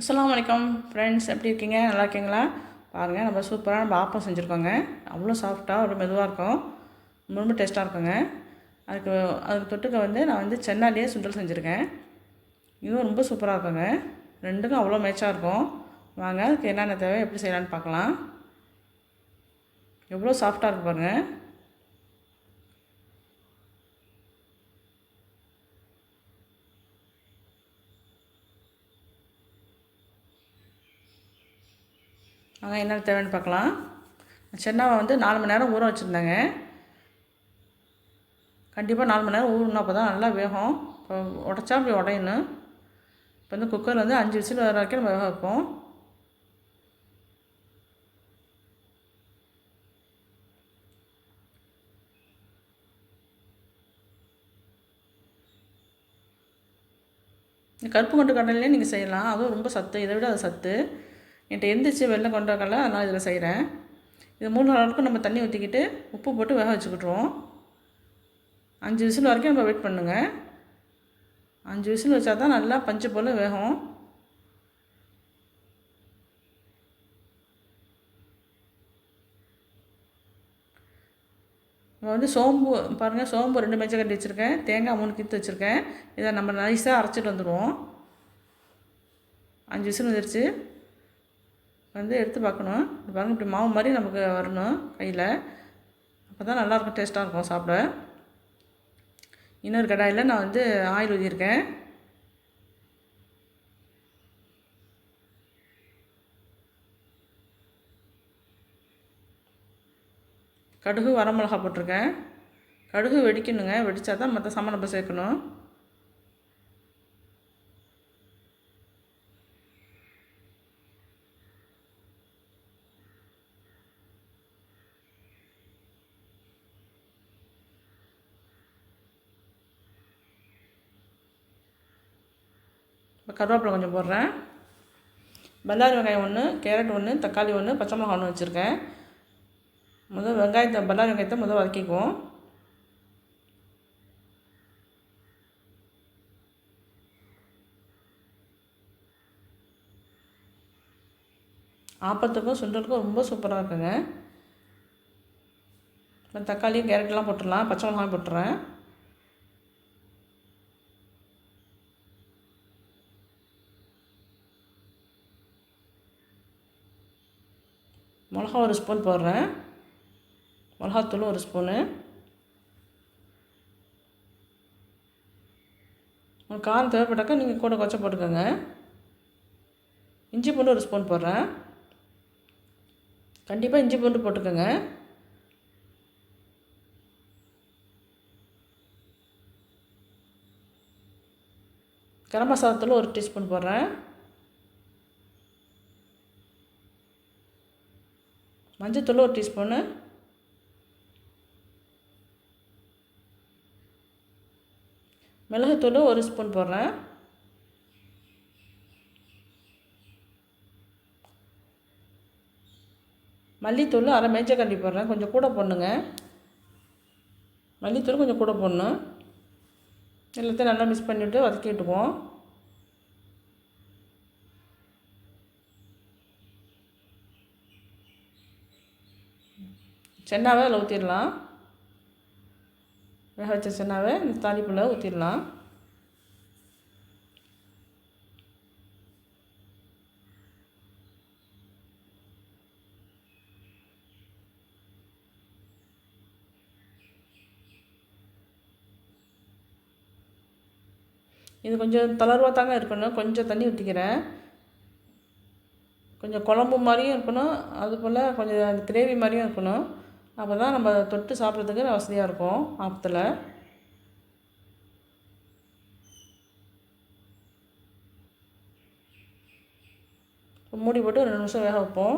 அஸ்லாம் வலைக்கம் ஃப்ரெண்ட்ஸ் எப்படி இருக்கீங்க? நல்லா இருக்கீங்களா? பாருங்கள் நம்ம சூப்பராக நம்ம ஆப்பம் செஞ்சுருக்கோங்க. அவ்வளோ சாஃப்டாக ஒரு மெதுவாக இருக்கும். ரொம்ப ரொம்ப டேஸ்ட்டாக இருக்குங்க. அதுக்கு அதுக்கு தொட்டுக்க வந்து நான் வந்து சென்னாலேயே சுண்டல் செஞ்சுருக்கேன். இதுவும் ரொம்ப சூப்பராக இருக்குங்க. ரெண்டுக்கும் அவ்வளோ மேட்சாக இருக்கும். வாங்க அதுக்கு என்னென்ன தேவை எப்படி செய்யலான்னு பார்க்கலாம். எவ்வளோ சாஃப்டாக இருக்கு பாருங்கள் அதான் என்ன தேவைன்னு பார்க்கலாம். சென்னாவை வந்து நாலு மணி நேரம் ஊற வச்சுருந்தேங்க. கண்டிப்பாக நாலு மணி நேரம் ஊறணும். அப்போ தான் நல்லா வேகும். இப்போ உடச்சா அப்படி உடையணும். இப்போ வந்து குக்கரில் வந்து அஞ்சு விசில் வர வரைக்கும் நம்ம வேக வைப்போம். கருப்பு கொண்ட கடலையே நீங்கள் செய்யலாம். அதுவும் ரொம்ப சத்து. இதை விட அது சத்து. என்கிட்ட எந்திரிச்சு வெளில கொண்டு வரல அதனால் இதில் செய்கிறேன். இது மூணு நாள் வரைக்கும் நம்ம தண்ணி ஊற்றிக்கிட்டு உப்பு போட்டு வேக வச்சுக்கிட்டுருவோம். அஞ்சு விசில் வரைக்கும் நம்ம வெயிட் பண்ணுங்கள் அஞ்சு விசில் வச்சா தான் நல்லா பஞ்சு போல் வேகும். இப்போ வந்து சோம்பு பாருங்கள் சோம்பு ரெண்டு மேய்ச்சல் கட்டி வச்சுருக்கேன். தேங்காய் மூணு கித்து வச்சுருக்கேன். இதை நம்ம நைஸாக அரைச்சிட்டு வந்துடுவோம். அஞ்சு விசில் வந்துருச்சு. வந்து எடுத்து பார்க்கணும். இது பாருங்கள் இப்படி மாவு மாதிரி நமக்கு வரணும் கையில். அப்போ தான் நல்லாயிருக்கும் டேஸ்ட்டாக இருக்கும் சாப்பிட. இன்னொரு கடாயில் நான் வந்து ஆயில் ஊதியிருக்கேன் கடுகு வரமிளகா போட்டிருக்கேன். கடுகு வெடிக்கணுங்க. வெடித்தா தான் மற்ற சாமான் நம்ம சேர்க்கணும். இப்போ கருவேப்பிலை கொஞ்சம் போடுறேன். பல்லாரி வெங்காயம் ஒன்று கேரட் ஒன்று தக்காளி ஒன்று பச்சை மிளகா ஒன்று வச்சுருக்கேன். முதல் வெங்காயத்தை பல்லாரி வெங்காயத்தை முதல் வதக்கிக்குவோம். ஆப்பத்துக்கும் சுண்டலுக்கும் ரொம்ப சூப்பராக இருக்குங்க. தக்காளியும் தக்காளி கேரட்லாம் போட்டுடலாம். பச்சை மிளகாய் போட்டுறேன். மிளகா ஒரு ஸ்பூன் போடுறேன். மிளகாத்தூள் ஒரு ஸ்பூனு. காரம் தேவைப்பட்டாக்கா நீங்கள் கூட கொச்சை போட்டுக்கோங்க. இஞ்சி பூண்டு ஒரு ஸ்பூன் போடுறேன். கண்டிப்பாக இஞ்சி பூண்டு போட்டுக்கோங்க. கரம் மசாலாத்தூள் ஒரு டீஸ்பூன் போடுறேன். மஞ்சத்தூள் ஒரு டீஸ்பூனு. மிளகுத்தூள் ஒரு ஸ்பூன் போடுறேன். மல்லித்தூள் அரை மேய்ச்சக்கண்டி போடுறேன். கொஞ்சம் கூட போடணுங்க. மல்லித்தூள் கொஞ்சம் கூட போடணும். எல்லாத்தையும் நல்லா மிக்ஸ் பண்ணிவிட்டு வதக்கி விட்டுக்குவோம் சென்னாவை அதில் ஊற்றிடலாம் வேக வச்ச சென்னாவை இந்த தாளிப்பில் ஊற்றிடலாம் இது கொஞ்சம் தளர்வாக தாங்க இருக்கணும். கொஞ்சம் தண்ணி ஊற்றிக்கிறேன் கொஞ்சம் குழம்பு மாதிரியும் இருக்கணும். அதுபோல் கொஞ்சம் கிரேவி மாதிரியும் இருக்கணும். அப்போ தான் நம்ம தொட்டு சாப்பிட்றதுக்கு வசதியாக இருக்கும் ஆப்பத்தில் மூடி போட்டு ஒரு ரெண்டு நிமிஷம் வேக வைப்போம்.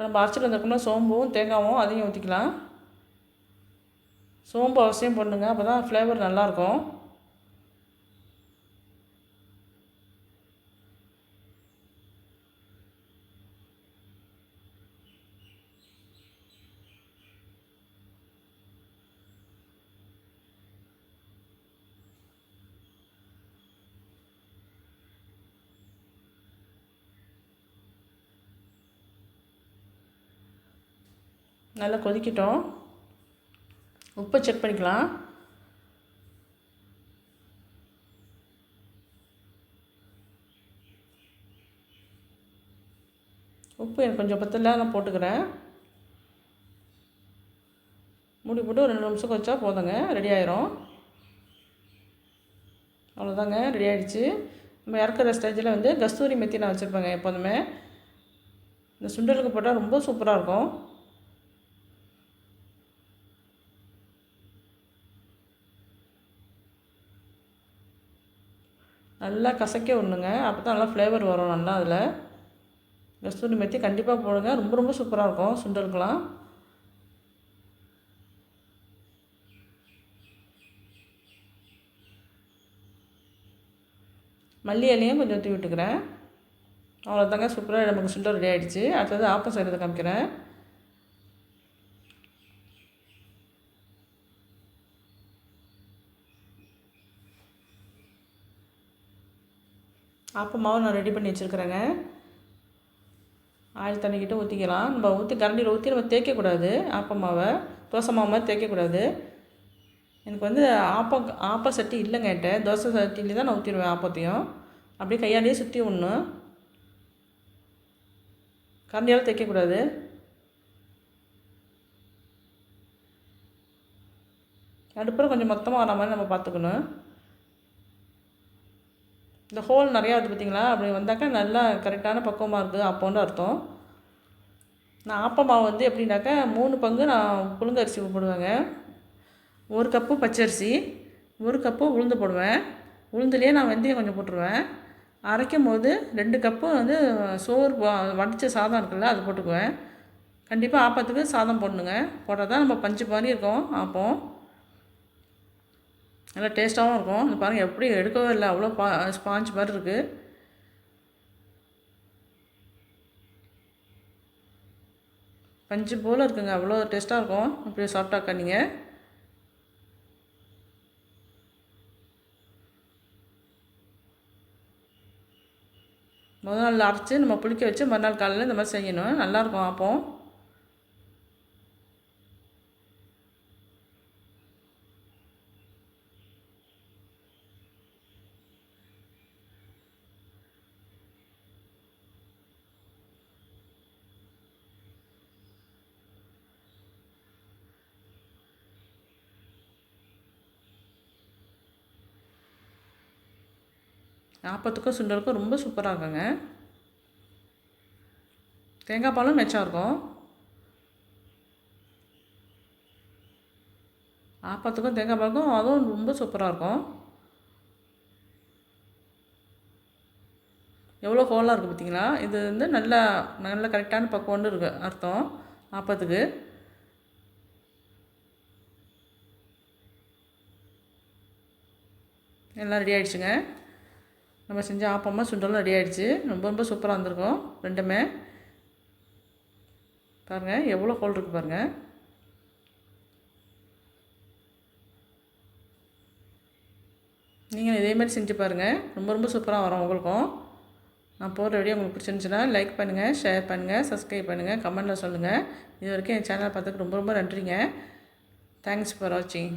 நம்ம அரைச்சிட்டு வந்திருக்கோம்னா சோம்பும் தேங்காயும் அதையும் ஊற்றிக்கலாம் சோம்பு அவசியம் பண்ணுங்கள் அப்போ தான் ஃப்ளேவர் நல்லாயிருக்கும் நல்லா கொதிக்கட்டும். உப்பை செக் பண்ணிக்கலாம். உப்பு எனக்கு கொஞ்சம் பத்தல நான் போட்டுக்கிறேன். மூடி போட்டு ஒரு ரெண்டு நிமிஷம் கொச்சா போதுங்க ரெடி ஆயிரும். அவ்வளோதாங்க ரெடி ஆகிடுச்சு நம்ம இறக்குற ஸ்டேஜில் வந்து கஸ்தூரி மெத்தி நான் வச்சுருப்பேங்க எப்போதுமே. இந்த சுண்டலுக்கு போட்டால் ரொம்ப சூப்பராக இருக்கும். நல்லா கசக்க விடணுங்க அப்போ தான் நல்லா ஃப்ளேவர் வரும் நல்லா அதில். கஸ்தூரி மெத்தி கண்டிப்பாக போடுங்க. ரொம்ப ரொம்ப சூப்பராக இருக்கும். சுண்டலுக்கெலாம் மல்லி இலையும் கொஞ்சம் ஊற்றி விட்டுக்கிறேன். அவ்வளோதாங்க சூப்பராக நமக்கு சுண்டல் ரெடி ஆகிடுச்சு அடுத்தது ஆப்பம் செய்கிறத காமிக்கிறேன். ஆப்பம் மாவு நான் ரெடி பண்ணி வச்சுருக்குறேங்க. ஆயில் தண்ணிக்கிட்ட ஊற்றிக்கலாம் நம்ம ஊற்றி கரண்டியில் ஊற்றி நம்ம தேய்க்கக்கூடாது ஆப்பமாவை தோசை மாவு மாதிரி தேய்க்கக்கூடாது எனக்கு வந்து ஆப்பம் ஆப்ப சட்டி இல்லைங்க என்கிட்ட. தோசை சட்டியிலே தான் நான் ஊற்றிடுவேன் ஆப்பத்தையும். அப்படியே கையாலேயே சுற்றி ஒன்று கரண்டியால் தைக்கக்கூடாது அடுப்புறம் கொஞ்சம் மொத்தமாக வர மாதிரி நம்ம பார்த்துக்கணும். இந்த ஹோல் நிறையா வருது பார்த்திங்களா? அப்படி வந்தாக்கா நல்லா கரெக்டான பக்குவமாக இருக்குது அப்போன்னு அர்த்தம். நான் ஆப்ப மாவு வந்து எப்படின்னாக்கா மூணு பங்கு நான் புழுங்கரிசி போடுவேங்க. ஒரு கப்பு பச்சரிசி ஒரு கப்பு உளுந்து போடுவேன். உளுந்துலேயே நான் வெந்தயம் கொஞ்சம் போட்டுருவேன். அரைக்கும் போது ரெண்டு கப்பு வந்து சோறு வடித்த சாதம் இருக்குல்ல அது போட்டுக்குவேன். கண்டிப்பாக ஆப்பத்துக்கு சாதம் போடணுங்க. போட்டால் தான் நம்ம பஞ்சு மாதிரி இருக்கும் ஆப்பம். நல்லா டேஸ்ட்டாகவும் இருக்கும். இந்த பாருங்கள் எப்படி எடுக்கவே இல்லை. அவ்வளோ பா ஸ்பாஞ்ச் மாதிரி இருக்குது பஞ்சு போல் இருக்குங்க. அவ்வளோ டேஸ்ட்டாக இருக்கும். இப்படி சாப்பிட்டாக்கா நீங்கள் முதல் நாள் அரைச்சி நம்ம புளிக்க வச்சு மறுநாள் காலையில் இந்த மாதிரி செய்யணும். நல்லாயிருக்கும் அப்போ ஆப்பத்துக்கும் சுண்டலுக்கும் ரொம்ப சூப்பராக இருக்குங்க. தேங்காய் பாலும் மெச்சம் இருக்கும். ஆப்பத்துக்கும் தேங்காய் பாலுக்கும் அதுவும் ரொம்ப சூப்பராக இருக்கும். எவ்வளோ ஹோலாக இருக்குது பார்த்தீங்களா? இது வந்து நல்லா நல்ல கரெக்டான பக்குவம்னு இருக்கு அர்த்தம். ஆப்பத்துக்கு எல்லாம் ரெடி ஆகிடுச்சுங்க நம்ம செஞ்ச ஆப்பமாக சுண்டலும் ரெடி ஆகிடுச்சு ரொம்ப ரொம்ப சூப்பராக வந்திருக்கும். ரெண்டுமே. பாருங்கள் எவ்வளோ ஹோல் இருக்குது பாருங்கள் நீங்கள் இதேமாதிரி செஞ்சு பாருங்கள் ரொம்ப ரொம்ப சூப்பராக வரும் உங்களுக்கும். நான் போகிற வீடியோ உங்களுக்கு பிடிச்சிருந்துச்சுன்னா லைக் பண்ணுங்கள் ஷேர் பண்ணுங்கள் சப்ஸ்கிரைப் பண்ணுங்கள் கமெண்ட்டில் சொல்லுங்கள் இது வரைக்கும் என் சேனலை பார்த்துக்கு ரொம்ப ரொம்ப நன்றிங்க. தேங்க்ஸ் ஃபார் வாட்சிங்